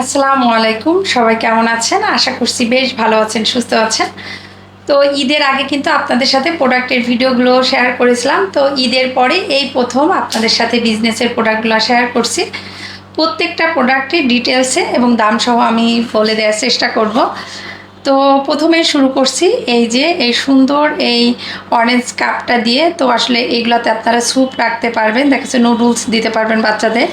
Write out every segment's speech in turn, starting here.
আসসালামু আলাইকুম। সবাই কেমন আছেন? আশা করছি বেশ ভালো আছেন, সুস্থ আছেন। তো ঈদের আগে কিন্তু আপনাদের সাথে প্রোডাক্টের ভিডিওগুলো শেয়ার করেছিলাম। তো ঈদের পরে এই প্রথম আপনাদের সাথে বিজনেসের প্রোডাক্টগুলো শেয়ার করছি। প্রত্যেকটা প্রোডাক্টের ডিটেলসে এবং দাম সহ আমি বলে দেওয়ার চেষ্টা করব। তো প্রথমে শুরু করছি এই যে এই সুন্দর এই অরেঞ্জ কাপটা দিয়ে। তো আসলে এইগুলোতে আপনারা স্যুপ রাখতে পারবেন, দেখা যাচ্ছে নুডলস দিতে পারবেন বাচ্চাদের।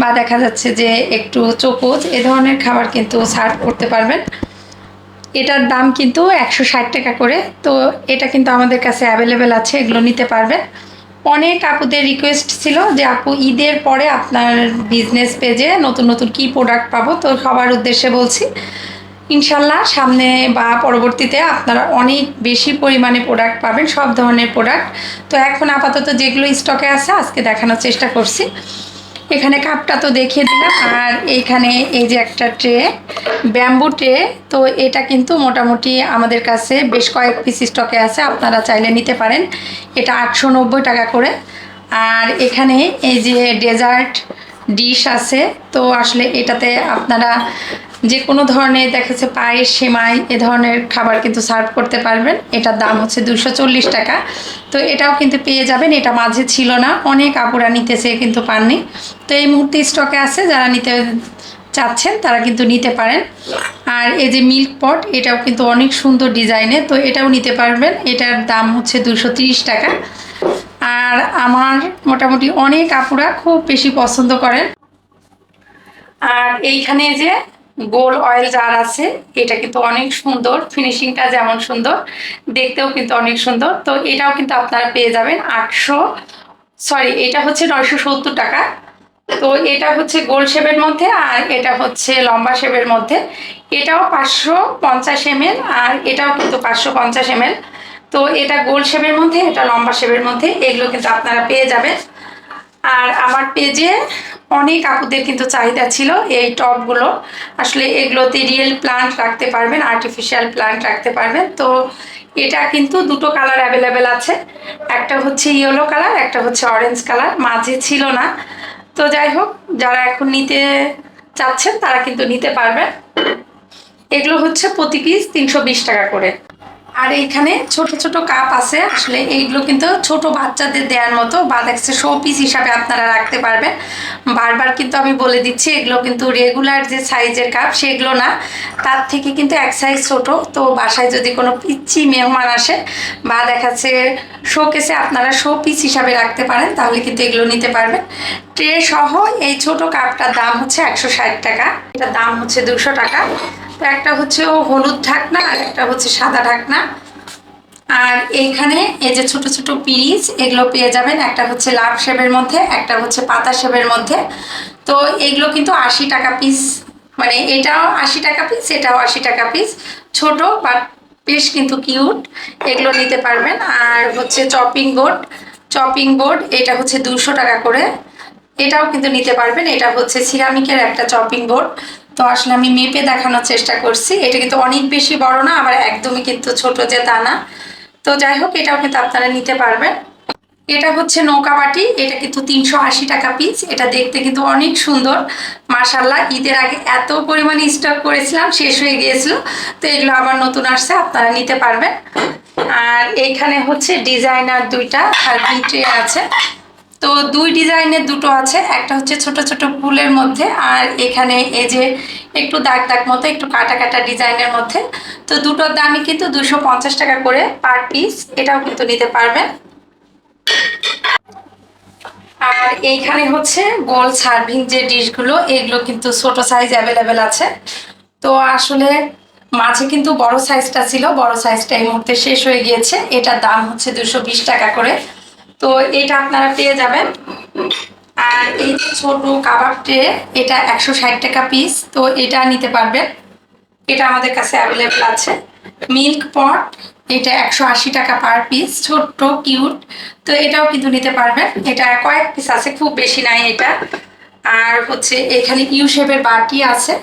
বা দেখা যাচ্ছে যে একটু চোকোজ এ ধরনের খাবার কিন্তু সার্ভ করতে পারবেন। এটার দাম কিন্তু একশো ষাট টাকা করে। তো এটা কিন্তু আমাদের কাছে অ্যাভেলেবেল আছে, এগুলো নিতে পারবেন। অনেক আপুদের রিকোয়েস্ট ছিল যে, আপু, ঈদের পরে আপনার বিজনেস পেজে নতুন নতুন কি প্রোডাক্ট পাবো? তো সবার উদ্দেশ্যে বলছি। ইনশাল্লাহ সামনে বা পরবর্তীতে আপনারা অনেক বেশি পরিমাণে প্রোডাক্ট পাবেন, সব ধরনের প্রোডাক্ট তো এখন আপাতত যেগুলো স্টকে আছে, আজকে দেখানোর চেষ্টা করছি। এখানে কাপটা তো দেখিয়ে দিলাম, আর এইখানে এই যে একটা ট্রে ব্যাম্বু ট্রে তো এটা কিন্তু মোটামুটি আমাদের কাছে বেশ কয়েক পিস স্টকে আছে, আপনারা চাইলে নিতে পারেন। এটা আটশো নব্বই টাকা করে। আর এখানে এই যে ডেজার্ট ডিশ আছে, তো আসলে এটাতে আপনারা যে কোনো ধরনের, দেখা যাচ্ছে পায়েস সেমাই, এ ধরনের খাবার কিন্তু সার্ভ করতে পারবেন। এটার দাম হচ্ছে দুশো চল্লিশ টাকা। তো এটাও কিন্তু পেয়ে যাবেন। এটা মাঝে ছিল না। অনেক আপুরা নিতেছে, কিন্তু পাননি। তো এই মুহূর্তে স্টকে আছে। যারা নিতে চাচ্ছেন, তারা কিন্তু নিতে পারেন। আর এই যে মিল্ক পট, এটাও কিন্তু অনেক সুন্দর ডিজাইনের। তো এটাও নিতে পারবেন। এটার দাম হচ্ছে দুশো টাকা। আর আমার মোটামুটি অনেক আপুরা খুব বেশি পছন্দ করেন। আর এইখানে যে গোল অয়েল জার আছে। এটা কিন্তু অনেক সুন্দর। ফিনিশিংটা যেমন সুন্দর, দেখতেও কিন্তু অনেক সুন্দর। তো এটাও কিন্তু আপনারা পেয়ে যাবেন আটশো সরি এটা হচ্ছে নয়শো সত্তর টাকা। তো এটা হচ্ছে গোল শেপের মধ্যে আর এটা হচ্ছে লম্বা শেপের মধ্যে। এটাও পাঁচশো পঞ্চাশ এমএল আর এটাও কিন্তু পাঁচশো পঞ্চাশ এমএল। তো এটা গোল শেপের মধ্যে, এটা লম্বা শেপের মধ্যে, এগুলো কিন্তু আপনারা পেয়ে যাবেন। আর আমার পেজে অনেক আপুদের কিন্তু চাহিদা ছিল এই টবগুলো আসলে এগুলোতে রিয়েল প্লান্ট রাখতে পারবেন আর্টিফিশিয়াল প্লান্ট রাখতে পারবেন। তো এটা কিন্তু দুটো কালার অ্যাভেলেবেল আছে। একটা হচ্ছে ইয়েলো কালার একটা হচ্ছে অরেঞ্জ কালার মাঝে ছিল না। তো যাই হোক, যারা এখন নিতে চাচ্ছেন তারা কিন্তু নিতে পারবেন। এগুলো হচ্ছে প্রতি পিস তিনশো বিশ টাকা করে। আর এইখানে ছোট ছোট কাপ আছে। আসলে এইগুলো কিন্তু ছোট বাচ্চাদের দেওয়ার মতো, বা দেখছে শো পিস হিসাবে আপনারা রাখতে পারবেন। বারবার কিন্তু আমি বলে দিচ্ছি, এগুলো কিন্তু রেগুলার যে সাইজের কাপ, সেগুলো না। তার থেকে কিন্তু এক সাইজ ছোট। তো বাসায় যদি কোনো পিচ্ছি মেহমান আসে, বা দেখাচ্ছে শোকেসে আপনারা শো পিস হিসাবে রাখতে পারেন, তাহলে কিন্তু এগুলো নিতে পারবেন। ট্রে সহ এই ছোট কাপটার দাম হচ্ছে একশো ষাট টাকা। এটার দাম হচ্ছে দুশো টাকা। তো একটা হচ্ছে ও হলুদ ঢাকনা, আর একটা হচ্ছে সাদা ঢাকনা। আর এইখানে এই যে ছোট ছোট পিরিচ, এগুলো পেয়ে যাবেন। একটা হচ্ছে লাভ শেপের মধ্যে, একটা হচ্ছে পাতা শেপের মধ্যে। তো এগুলো কিন্তু আশি টাকা পিস। মানে এটাও আশি টাকা পিস, এটাও আশি টাকা পিস। ছোট, বাট বেশ কিন্তু কিউট। এগুলো নিতে পারবেন। আর হচ্ছে চপিং বোর্ড চপিং বোর্ড, এটা হচ্ছে দুশো টাকা করে। এটাও কিন্তু নিতে পারবেন। এটা হচ্ছে সিরামিকের একটা চপিং বোর্ড। তো আসলে আমি মেপে দেখানোর চেষ্টা করছি। এটা কিন্তু অনেক বেশি বড় না, আবার একদমই কিন্তু ছোট যে তা না। তো যাই হোক, এটাও কিন্তু আপনারা নিতে পারবেন। এটা হচ্ছে নৌকা বাটি, এটা কিন্তু তিনশো আশি টাকা পিস এটা দেখতে কিন্তু অনেক সুন্দর। মার্শাল্লাহ ঈদের আগে এত পরিমাণে স্টক করেছিলাম, শেষ হয়ে গিয়েছিল। তো এগুলো আবার নতুন আসছে, আপনারা নিতে পারবেন। আর এইখানে হচ্ছে ডিজাইনার দুইটা ট্রে আছে। তো দুই ডিজাইনের দুটো আছে, একটা হচ্ছে ছোট ছোট ফুলের মধ্যে আর এখানে এই যে একটু দাগ দাগ মতো, একটু কাটা কাটা ডিজাইনের মধ্যে। তো দুটোর দামই কিন্তু দুশো পঞ্চাশ টাকা করে পার পিস, এটাও কিন্তু নিতে পারবেন। আর এইখানে হচ্ছে গোল সার্ভিং যে ডিশগুলো, এগুলো কিন্তু ছোট সাইজ অ্যাভেলেবেল আছে। তো আসলে মাঝে কিন্তু বড় সাইজটা ছিল, বড় সাইজটা এই মুহূর্তে শেষ হয়ে গিয়েছে। এটার দাম হচ্ছে দুশো টাকা করে। তো এটা আপনারা পেয়ে যাবেন। আর এই যে ছোট কাবাব ট্রে, এটা একশো ষাট টাকা পিস তো এটা নিতে পারবেন। এটা আমাদের কাছে অ্যাভেলেবেল আছে। মিল্ক পট এটা একশো আশি টাকা পার পিস ছোট্ট কিউট তো এটাও কিন্তু নিতে পারবেন। এটা কয়েক পিস আছে, খুব বেশি নাই এটা। আর হচ্ছে এখানে ইউ শেপের বাটি আছে।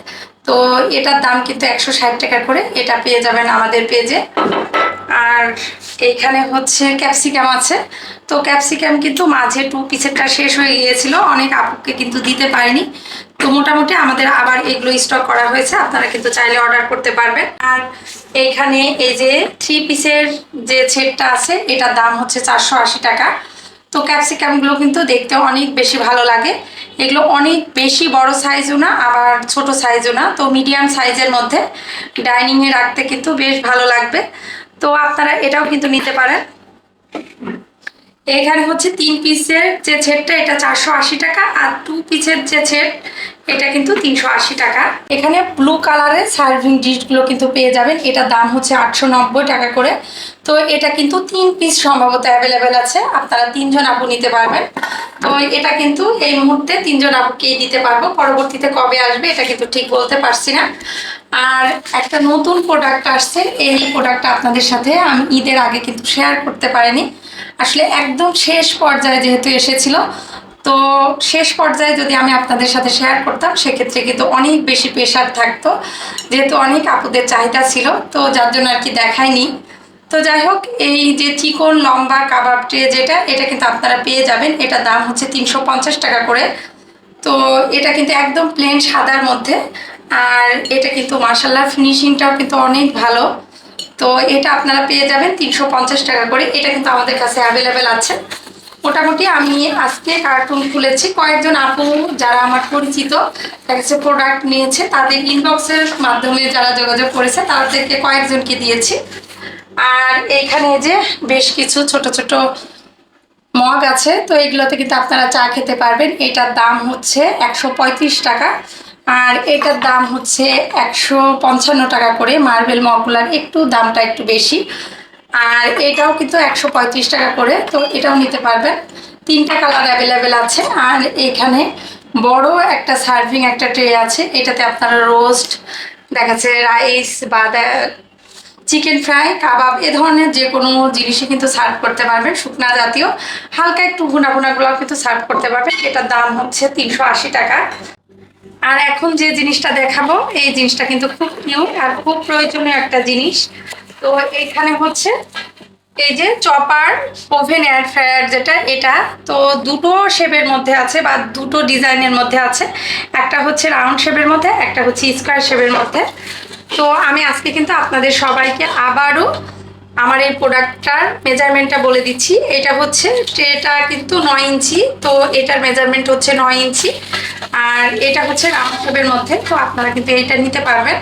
তো এটার দাম কিন্তু একশো ষাট টাকা করে। এটা পেয়ে যাবেন আমাদের পেজে আর এইখানে হচ্ছে ক্যাপসিকাম আছে। তো ক্যাপসিকাম কিন্তু মাঝে টু পিসেরটা শেষ হয়ে গিয়েছিল। অনেক আপুকে কিন্তু দিতে পারিনি। তো মোটামুটি আমাদের আবার এগুলো স্টক করা হয়েছে। আপনারা কিন্তু চাইলে অর্ডার করতে পারবেন। আর এইখানে এই যে থ্রি পিসের যে সেটটা আছে, এটার দাম হচ্ছে চারশো আশি টাকা। তো ক্যাপসিকামগুলো কিন্তু দেখতে অনেক বেশি ভালো লাগে। এগুলো অনেক বেশি বড় সাইজও না, আবার ছোট সাইজও না। তো মিডিয়াম সাইজের মধ্যে ডাইনিংয়ে রাখতে কিন্তু বেশ ভালো লাগবে। তো আপনারা এটাও কিন্তু নিতে পারেন। এখানে হচ্ছে তিন পিসের যে ছেটটা এটা চারশো আশি টাকা আর টু পিসের যে ছেট এটা কিন্তু তিনশো আশি টাকা। এখানে ব্লু কালারের সার্ভিং ডিশগুলো কিন্তু পেয়ে যাবেন। এটার দাম হচ্ছে আটশো নব্বই টাকা করে। তো এটা কিন্তু তিন পিস সম্ভবত অ্যাভেলেবেল আছে। আপনারা তিনজন আপু নিতে পারবেন। তো এটা কিন্তু এই মুহূর্তে তিনজন আপুকেই দিতে পারব। পরবর্তীতে কবে আসবে, এটা কিন্তু ঠিক বলতে পারছি না। আর একটা নতুন প্রোডাক্ট আসছে। এই প্রোডাক্টটা আপনাদের সাথে আমি ঈদের আগে কিন্তু শেয়ার করতে পারিনি। আসলে একদম শেষ পর্যায়ে যেহেতু এসেছিল, তো শেষ পর্যায়ে যদি আমি আপনাদের সাথে শেয়ার করতাম, সেক্ষেত্রে কিন্তু অনেক বেশি প্রেশার থাকতো, যেহেতু অনেক আপুদের চাহিদা ছিল, তো যার জন্য আর কি দেখায়নি। তো যাই হোক, এই যে চিকন লম্বা কাবাব ট্রে যেটা, এটা কিন্তু আপনারা পেয়ে যাবেন। এটা দাম হচ্ছে তিনশো পঞ্চাশ টাকা করে। তো এটা কিন্তু একদম প্লেন সাদার মধ্যে। আর এটা কিন্তু মার্শাল্লাহ ফিনিশিংটাও কিন্তু অনেক ভালো। তো এটা আপনারা পেয়ে যাবেন তিনশো পঞ্চাশ টাকা করে। এটা কিন্তু আমাদের কাছে অ্যাভেলেবেল আছে। মোটামুটি আমি আজকে কার্টুন খুলেছি। কয়েকজন আপু যারা আমার পরিচিত কাছে প্রোডাক্ট নিয়েছে, তাদের ইনবক্সের মাধ্যমে যারা যোগাযোগ করেছে, তাদেরকে কয়েকজনকে দিয়েছি। আর এইখানে যে বেশ কিছু ছোট ছোট মগ আছে, তো এগুলোতে কিন্তু আপনারা চা খেতে পারবেন। এটার দাম হচ্ছে একশো পঁয়ত্রিশ টাকা। আর এটার দাম হচ্ছে একশো পঞ্চান্ন টাকা করে মার্বেল মগগুলার একটু দামটা একটু বেশি। আর এটাও কিন্তু একশো পঁয়ত্রিশ টাকা করে, তো এটাও নিতে পারবেন। তিনটা কালার অ্যাভেলেবেল আছে, আর এখানে বড় একটা সার্ভিং একটা ট্রে আছে, এটাতে আপনারা রোস্ট দেখাচ্ছে রাইস বা চিকেন ফ্রাই কাবাব এ ধরনের যে কোনো জিনিসই কিন্তু সার্ভ করতে পারবেন, শুকনা জাতীয়। হালকা একটু ভুনা ভুনাগুলো কিন্তু সার্ভ করতে পারবেন, এটার দাম হচ্ছে তিনশো আশি টাকা। আর এখন যে জিনিসটা দেখাবো, এই জিনিসটা কিন্তু খুব কিউট আর খুব প্রয়োজনীয় একটা জিনিস। তো এখানে হচ্ছে এই যে চপার ওভেন এয়ার ফ্রায়ার যেটা, এটা তো দুটো শেপের মধ্যে আছে বা দুটো ডিজাইনের মধ্যে আছে। একটা হচ্ছে রাউন্ড শেপের মধ্যে, একটা হচ্ছে স্কোয়ার শেপের মধ্যে। তো আমি আজকে কিন্তু আপনাদের সবাইকে আবারও আমার এই প্রোডাক্টটার মেজারমেন্টটা বলে দিচ্ছি। এটা হচ্ছে ট্রেটা কিন্তু নয় ইঞ্চি, তো এটার মেজারমেন্ট হচ্ছে নয় ইঞ্চি। আর এটা হচ্ছে রাউন্ড মধ্যে, তো আপনারা কিন্তু এইটা নিতে পারবেন।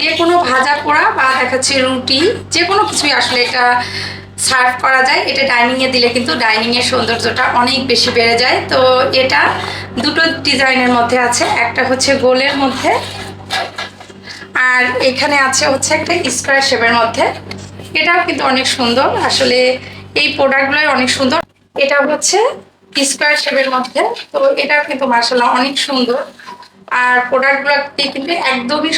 যে কোনো ভাজা পোড়া বা দেখাচ্ছে রুটি, যে কোনো কিছুই আসলে এটা সার্ভ করা যায়। এটা ডাইনিংয়ে দিলে কিন্তু ডাইনিংয়ের সৌন্দর্যটা অনেক বেশি বেড়ে যায়। তো এটা দুটো ডিজাইনের মধ্যে আছে, একটা হচ্ছে গোলের মধ্যে, আর এখানে আছে হচ্ছে একটা স্কোয়ার শেপের মধ্যে। এটাও কিন্তু অনেক সুন্দর, আসলে এই প্রোডাক্টগুলোই অনেক সুন্দর। এটা হচ্ছে স্কোয়ার শেপের মধ্যে, তো এটাও কিন্তু মার্শাল্লাহ অনেক সুন্দর। আর প্রোডাক্টগুলো কিন্তু একদমই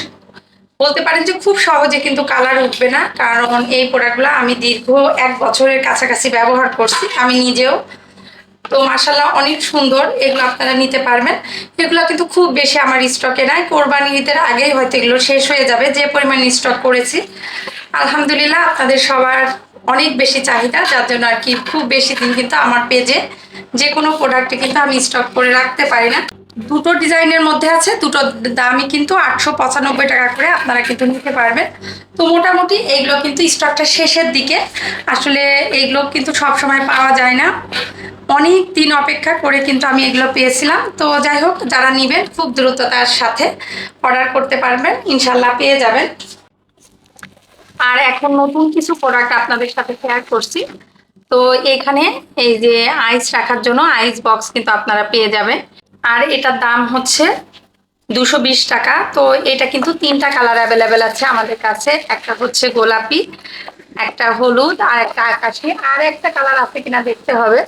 বলতে পারেন যে খুব সহজে কিন্তু কালার উঠবে না, কারণ এই প্রোডাক্টগুলো আমি দীর্ঘ এক বছরের কাছাকাছি ব্যবহার করছি, আমি নিজেও। তো মাসাল্লাহ অনেক সুন্দর, এগুলো আপনারা নিতে পারবেন। এগুলো কিন্তু খুব বেশি আমার স্টকে নাই, কোরবানি ঈদের আগেই হয়তো এগুলো শেষ হয়ে যাবে, যে পরিমাণ স্টক করেছি। আলহামদুলিল্লাহ আপনাদের সবার অনেক বেশি চাহিদা, যার জন্য আর কি খুব বেশি দিন কিন্তু আমার পেজে যে কোনো প্রোডাক্টে কিন্তু আমি স্টক করে রাখতে পারি না। দুটো ডিজাইনের মধ্যে আছে, দুটো দামই কিন্তু আটশো পঁচানব্বই টাকা করে আপনারা কিন্তু নিতে পারবেন। তো মোটামুটি এইগুলো কিন্তু স্টকটা শেষের দিকে। আসলে এইগুলো কিন্তু সব সময় পাওয়া যায় না। অনেক দিন অপেক্ষা করে কিন্তু আমি এগুলো পেয়েছিলাম। তো যাই হোক, যারা নেবেন খুব দ্রুততার সাথে অর্ডার করতে পারবেন ইনশাল্লাহ পেয়ে যাবেন। আর এখন নতুন কিছু প্রোডাক্ট আপনাদের সাথে শেয়ার করছি। তো এখানে এই যে আইস রাখার জন্য আইস বক্স কিন্তু আপনারা পেয়ে যাবেন। আর এটার দাম হচ্ছে দুশো বিশ টাকা। তো এটা কিন্তু তিনটা কালার অ্যাভেলেবেল আছে আমাদের কাছে। একটা হচ্ছে গোলাপি, একটা হলুদ, আর একটা আকাশি। আর একটা কালার আছে কিনা দেখতে হবে।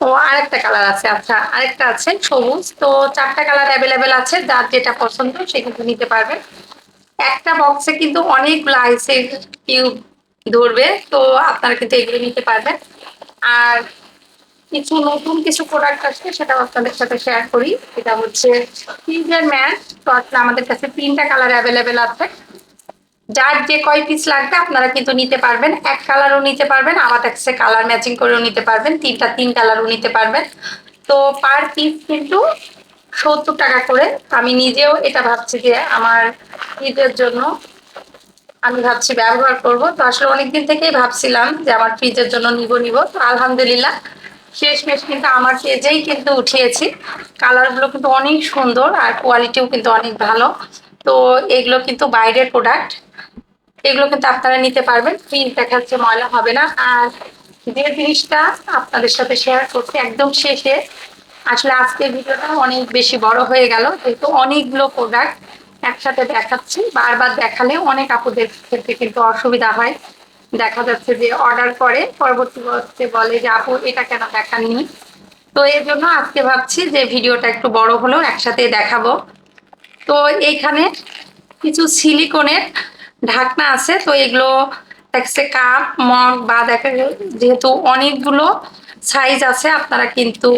ও, আরেকটা কালার আছে আচ্ছা আরেকটা আছে সবুজ। তো চারটা কালার অ্যাভেলেবেল আছে। যার যেটা পছন্দ সে কিন্তু নিতে পারবেন। একটা বক্সে কিন্তু অনেকগুলো আইসের কিউব ধরবে, তো আপনারা কিন্তু এগুলো নিতে পারবেন। আর কিছু নতুন কিছু প্রোডাক্ট আসছে সেটা আপনাদের সাথে শেয়ার করি। এটা হচ্ছে ফ্রিজের ম্যাট তো আসলে আমাদের কাছে তিনটা কালার অ্যাভেলেবেল আছে। যার যে কয় পিস লাগবে, আপনারা কিন্তু নিতে পারবেন। এক কালারও নিতে পারবেন, আবার কাছে কালার ম্যাচিং করেও নিতে পারবেন। তিনটা, তিন কালারও নিতে পারবেন। তো পার পিস কিন্তু সত্তর টাকা করে। আমি নিজেও এটা ভাবছি যে আমার ঈদের জন্য আমি ভাবছি ব্যবহার করব। তো আসলে অনেকদিন থেকেই ভাবছিলাম যে আমার ফ্রিজের জন্য নিব নিব। তো আলহামদুলিল্লাহ শেষমেশ কিন্তু আমার পেজেই কিন্তু উঠিয়েছি। কালারগুলো কিন্তু অনেক সুন্দর আর কোয়ালিটিও কিন্তু অনেক ভালো। তো এগুলো কিন্তু বাইরের প্রোডাক্ট। এগুলো কিন্তু আপনারা নিতে পারবেন। ফ্রিজ দেখাচ্ছে ময়লা হবে না। আর যে জিনিসটা আপনাদের সাথে শেয়ার করতে একদম শেষে। আসলে আজকের ভিডিওটা অনেক বেশি বড় হয়ে গেল। যেহেতু অনেকগুলো প্রোডাক্ট একসাথে দেখাচ্ছি। বারবার দেখালে অনেক আপুদের ক্ষেত্রে কিন্তু অসুবিধা হয়। দেখা যাচ্ছে যে অর্ডার করে, পরবর্তী পরবর্তীতে বলে যে, আপু, এটা কেন দেখাননি? তো এর জন্য আজকে ভাবছি যে ভিডিওটা একটু বড় হলেও একসাথে দেখাবো। তো এইখানে কিছু সিলিকনের ঢাকনা আছে। তো এগুলো দেখছে কাপ, মগ বা দেখা যেহেতু অনেকগুলো সাইজ আছে, আপনারা কিন্তু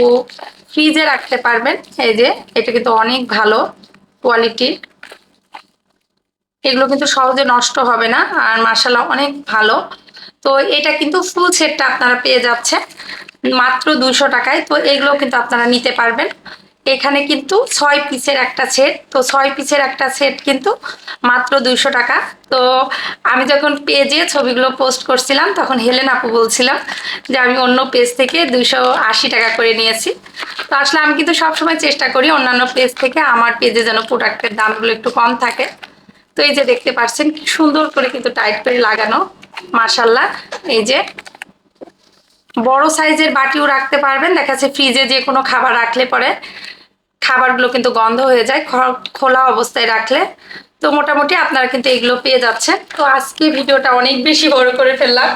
ফ্রিজে রাখতে পারবেন। এই যে, এটা কিন্তু অনেক ভালো কোয়ালিটির এগুলো কিন্তু সহজে নষ্ট হবে না, আর মাসালা অনেক ভালো। তো এটা কিন্তু ফুল সেটটা আপনারা পেয়ে যাচ্ছেন, মাত্র দুশো টাকায়। তো এগুলো কিন্তু আপনারা নিতে পারবেন। এখানে কিন্তু ছয় পিসের একটা সেট তো ছয় পিসের একটা সেট কিন্তু মাত্র দুইশো টাকা। তো আমি যখন পেজে ছবিগুলো পোস্ট করছিলাম, তখন হেলেন আপু বলছিলাম যে, আমি অন্য পেজ থেকে দুইশো আশি টাকা করে নিয়েছি। তো আসলে আমি কিন্তু সবসময় চেষ্টা করি অন্যান্য পেজ থেকে আমার পেজে যেন প্রোডাক্টের দামগুলো একটু কম থাকে। তো এই যে দেখতে পাচ্ছেন, কি সুন্দর করে কিন্তু টাইট করে লাগানো মার্শাল্লাহ এই যে বড় সাইজের বাটিও রাখতে পারবেন, দেখা যাচ্ছে ফ্রিজে যে কোনো খাবার রাখলে পরে খাবারগুলো কিন্তু গন্ধ হয়ে যায় খোলা অবস্থায় রাখলে। তো মোটামুটি আপনারা কিন্তু এগুলো পেয়ে যাচ্ছেন। তো আজকে ভিডিওটা অনেক বেশি বড় করে ফেললাম।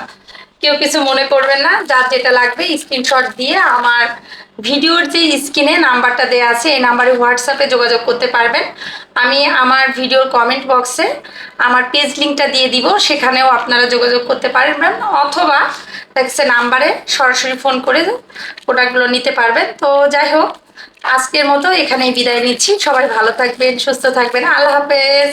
কেউ কিছু মনে করবেন না, যার যেটা লাগবে স্ক্রিনশট দিয়ে আমার ভিডিওর যে স্ক্রিনে নাম্বারটা দেওয়া আছে, এই নাম্বারে হোয়াটসঅ্যাপে যোগাযোগ করতে পারবেন। আমি আমার ভিডিওর কমেন্ট বক্সে আমার পেজ লিঙ্কটা দিয়ে দিব, সেখানেও আপনারা যোগাযোগ করতে পারবেন অথবা দেখছে নাম্বারে সরাসরি ফোন করে প্রোডাক্টগুলো নিতে পারবেন। তো যাই হোক, আজকের মতো এখানেই বিদায় নিচ্ছি। সবাই ভালো থাকবেন, সুস্থ থাকবেন। আল্লাহ হাফেজ।